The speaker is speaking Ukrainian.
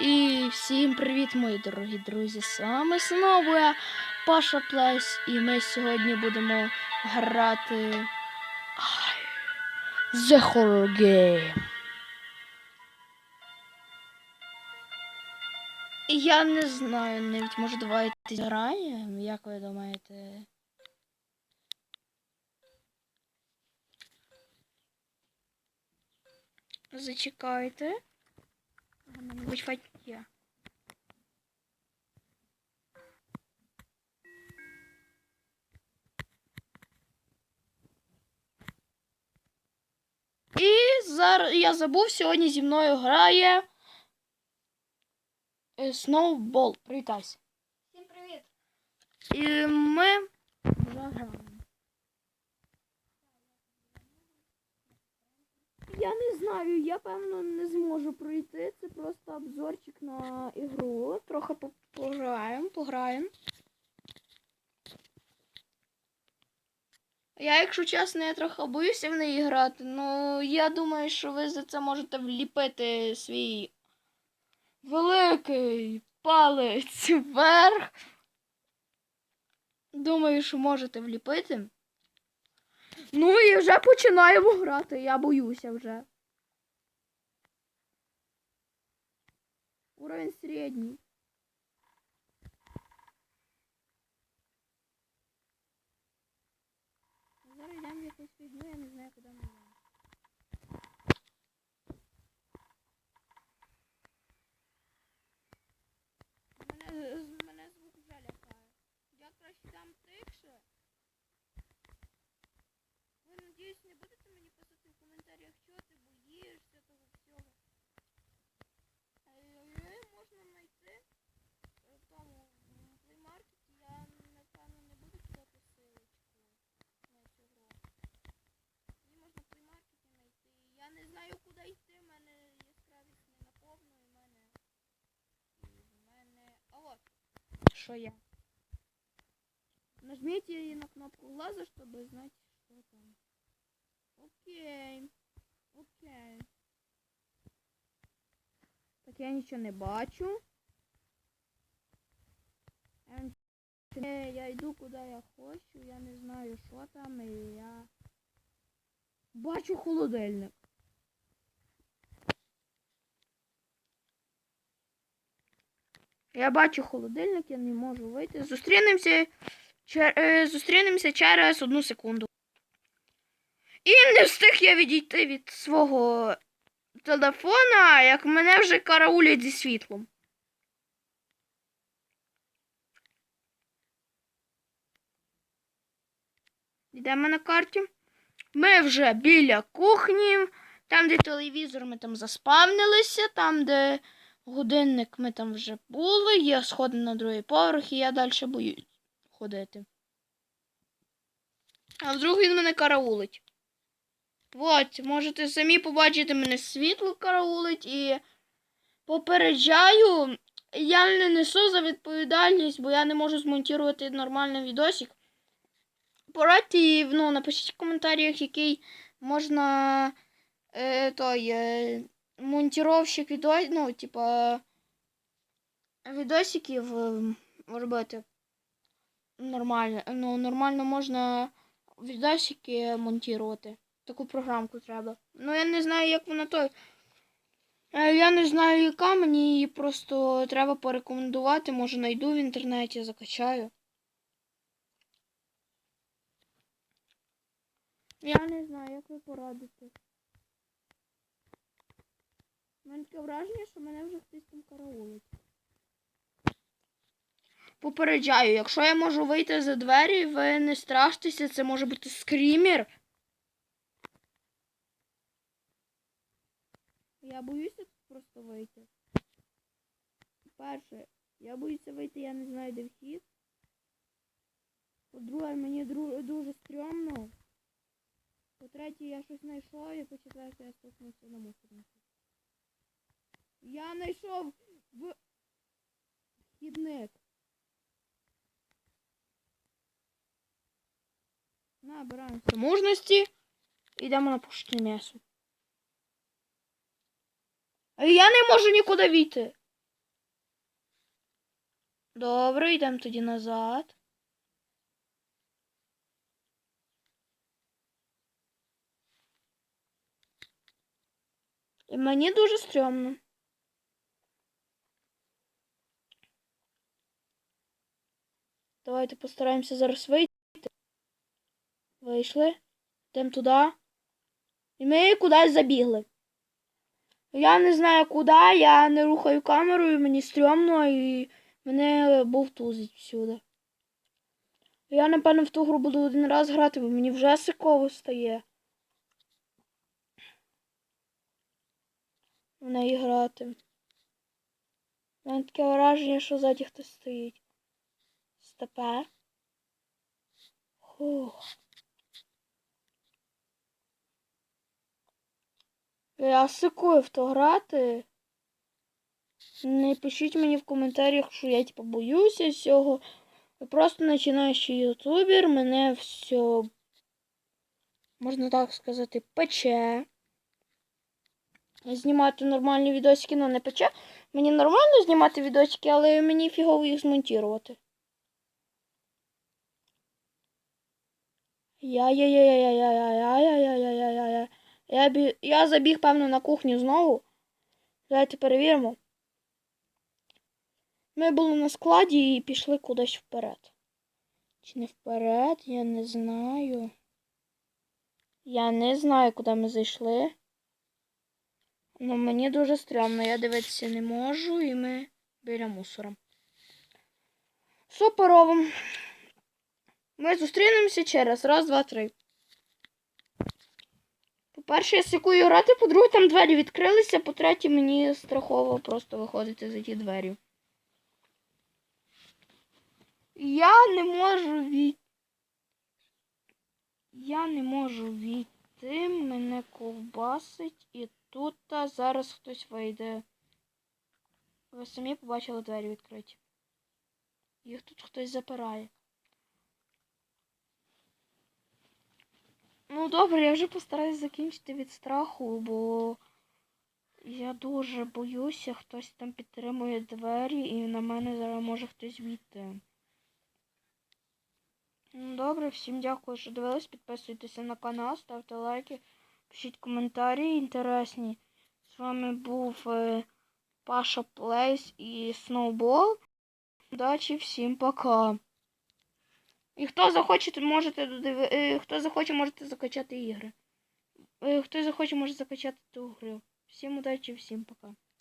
І всім привіт, мої дорогі друзі! З вами знову я Паша Плейс, і ми сьогодні будемо грати The Horror Game. Я не знаю, навіть може давайте зграємо, як ви думаєте? Зачекайте. Мабуть, фать є. І зараз я забув, сьогодні зі мною грає е, Snowball. Привітайся. Всім привіт! І ми вже граємо. Я не знаю, я певно не зможу пройти. Це просто обзорчик на ігру. Трохи по- пограємо, пограємо. Я, якщо чесно, я трохи боюся в неї грати, ну я думаю, що ви за це можете вліпити свій великий палець вверх. Думаю, що можете вліпити. Ну і вже починаємо грати, я боюся вже. Уровень середній. Зараз йдемо якусь фігню, я не знаю, куди ми йдемо. Мене, з- мене звук вже лякає. Я краще там тихше. Ви, надіюсь, не будете мені писати в коментарях, що ти боїшся того всього. Ой-ой-ой, можна знайти е, в тому м, плеймаркеті. Я, напевно, не буду кидати силочку на цю гру. Її можна в плеймаркеті знайти. Я не знаю, куди йти. В мене яскравість не наповну, і в мене. І в мене. А от. Що? Нажмите на кнопку глаза, чтобы знать, что там. Окей. Окей. Так я нічого не бачу. Я, йду куди я хочу, я не знаю, що там, і я бачу холодильник. Я бачу холодильник, я не можу вийти. Зустрінемося, чер- е, зустрінемося через одну секунду. І не встиг я відійти від свого телефона, як мене вже караулять зі світлом. Йдемо на карті. Ми вже біля кухні, там, де телевізор, ми там заспавнилися, там, де годинник ми там вже були, є сходи на другий поверх, і я далі боюсь ходити. А вдруг він мене караулить. От, можете самі побачити мене світло караулить і попереджаю, я не несу за відповідальність, бо я не можу змонтувати нормальний відосик. Порадьте, і, ну, напишіть в коментарях, який можна е, той е, монтировщик відос, ну, типа відосиків робити нормально. Ну, нормально можна відосики монтувати. Таку програмку треба. Ну, я не знаю, як вона той. Е, Я не знаю, яка мені її просто треба порекомендувати. Може, знайду в інтернеті, закачаю. Я не знаю, як ви порадите. У мене таке враження, що мене вже хтось там караулить. Попереджаю, якщо я можу вийти за двері, ви не страштеся, це може бути скрімер. Я боюся тут просто вийти. Перше, я боюся вийти, я не знаю, де вхід. По-друге, мені дуже стрьомно. По-третє, я щось знайшов, і по-четверте, я стукнувся на мусорнику. Я знайшов в вхідник. Набираємося мужності. Йдемо на пушне м'ясо. Я не можу нікуди війти. Добре, йдемо тоді назад. І мені дуже стрьомно. Давайте постараємося зараз вийти. Вийшли. Йдемо туди. І ми кудись забігли. Я не знаю куди, я не рухаю камерою, мені стрьомно і мене бовтузить всюди. Я, напевно, в ту гру буду один раз грати, бо мені вже сиково стає. В неї грати. У мене таке враження, що ззаді хтось стоїть. Стопе. Фух. Я сикую в то грати. Не пишіть мені в коментарях, що я типу боюся всього. Я просто починаючий ютубер, мене все, можна так сказати, пече. Знімати нормальні відосики, ну не пече. Мені нормально знімати відосики, але мені фігово їх змонтувати. Я-я-я-я-я-я-я-я-я-я-я-я. Я, бі... я забіг, певно, на кухню знову. Давайте перевіримо. Ми були на складі і пішли кудись вперед. Чи не вперед? Я не знаю. Я не знаю, куди ми зайшли. Ну, мені дуже стрьомно, я дивитися не можу, і ми біля мусора. Суперово. Ми зустрінемося через раз, два, три. По-перше, я сикую грати, по-друге, там двері відкрилися, по-третє, мені страхово просто виходити за ті двері. Я не можу від... Я не можу війти, мене ковбасить і тут зараз хтось вийде. Ви самі побачили двері відкриті. Їх тут хтось запирає. Ну добре, я вже постараюсь закінчити від страху, бо я дуже боюся, хтось там підтримує двері і на мене зараз може хтось війти. Ну добре, всім дякую, що дивились. Підписуйтеся на канал, ставте лайки, пишіть коментарі інтересні. З вами був е, Паша Плейс і Сноубол. Удачі, всім пока. І хто захоче, можете додиви... е, хто захоче, можете закачати ігри. Е, Хто захоче, може закачати ту гру. Всім удачі, всім пока.